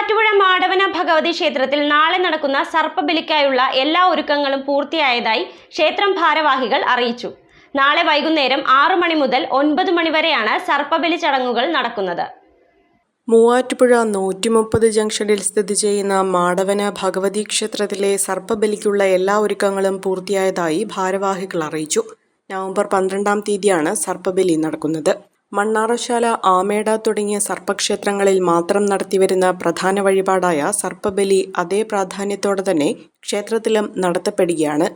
മൂവാറ്റുപുഴ മാടവന ഭഗവതി ക്ഷേത്രത്തിൽ നാളെ നടക്കുന്ന സർപ്പബലിക്കായുള്ള എല്ലാ ഒരുക്കങ്ങളും പൂർത്തിയായതായി ക്ഷേത്രം ഭാരവാഹികൾ അറിയിച്ചു. നാളെ വൈകുന്നേരം ആറു മണി മുതൽ ഒൻപത് മണി വരെയാണ് സർപ്പബലി ചടങ്ങുകൾ നടക്കുന്നത്. മൂവാറ്റുപുഴ നൂറ്റിമുപ്പത് ജംഗ്ഷനിൽ സ്ഥിതി ചെയ്യുന്ന മാടവന ഭഗവതി ക്ഷേത്രത്തിലെ സർപ്പബലിക്കുള്ള എല്ലാ ഒരുക്കങ്ങളും പൂർത്തിയായതായി ഭാരവാഹികൾ അറിയിച്ചു. നവംബർ പന്ത്രണ്ടാം തീയതിയാണ് സർപ്പബലി നടക്കുന്നത്. മണ്ണാറശാല ആമേട തുടങ്ങിയ സർപ്പക്ഷേത്രങ്ങളിൽ മാത്രം നടത്തിവരുന്ന പ്രധാന വഴിപാടായ സർപ്പബലി അതേ പ്രാധാന്യത്തോടെ തന്നെ ക്ഷേത്രത്തിലും നടത്തപ്പെടുകയാണ്.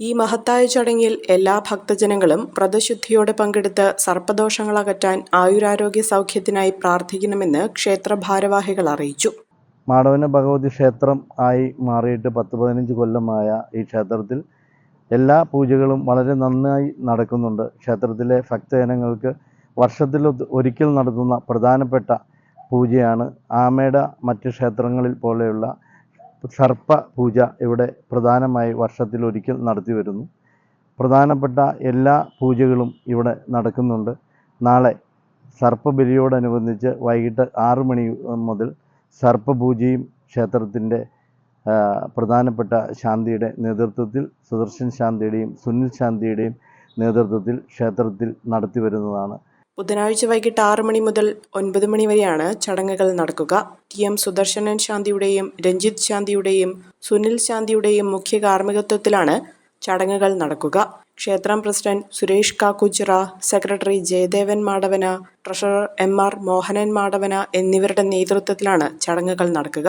ഈ മഹത്തായ ചടങ്ങിൽ എല്ലാ ഭക്തജനങ്ങളും വ്രതശുദ്ധിയോടെ പങ്കെടുത്ത് സർപ്പദോഷങ്ങൾ അകറ്റാൻ ആയുരാരോഗ്യ സൗഖ്യത്തിനായി പ്രാർത്ഥിക്കണമെന്ന് ക്ഷേത്ര ഭാരവാഹികൾ അറിയിച്ചു. മാടവന ഭഗവതി ക്ഷേത്രം ആയി മാറിയിട്ട് പത്ത് പതിനഞ്ച് കൊല്ലമായ ഈ ക്ഷേത്രത്തിൽ എല്ലാ പൂജകളും വളരെ നന്നായി നടക്കുന്നുണ്ട്. ക്ഷേത്രത്തിലെ ഭക്തജനങ്ങൾക്ക് വർഷത്തിൽ ഒരിക്കൽ നടത്തുന്ന പ്രധാനപ്പെട്ട പൂജയാണ് ആമേട മറ്റ് ക്ഷേത്രങ്ങളിൽ പോലെയുള്ള സർപ്പ പൂജ ഇവിടെ പ്രധാനമായി വർഷത്തിൽ ഒരിക്കൽ നടത്തി വരുന്നു. പ്രധാനപ്പെട്ട എല്ലാ പൂജകളും ഇവിടെ നടക്കുന്നുണ്ട്. നാളെ സർപ്പബലിയോടനുബന്ധിച്ച് വൈകിട്ട് ആറു മണി മുതൽ സർപ്പപൂജയും ക്ഷേത്രത്തിന്റെ പ്രധാനപ്പെട്ട ശാന്തിയുടെ നേതൃത്വത്തിൽ സുദർശൻ ശാന്തിയുടെയും സുനിൽ ശാന്തിയുടെയും നേതൃത്വത്തിൽ ക്ഷേത്രത്തിൽ നടത്തി വരുന്നതാണ് ബുധനാഴ്ച വൈകിട്ട് ആറ് മണി മുതൽ ഒൻപത് മണി വരെയാണ് ചടങ്ങുകൾ നടക്കുക. ടി എം സുദർശനൻ ശാന്തിയുടെയും രഞ്ജിത്ത് ശാന്തിയുടെയും സുനിൽ ശാന്തിയുടെയും മുഖ്യ കാർമ്മികത്വത്തിലാണ് ചടങ്ങുകൾ നടക്കുക. ക്ഷേത്രം president Suresh Kakkuchira secretary Jayadevan Madavana treasurer M R Mohanan Madavana എന്നിവരുടെ നേതൃത്വത്തിലാണ് ചടങ്ങുകൾ നടക്കുക.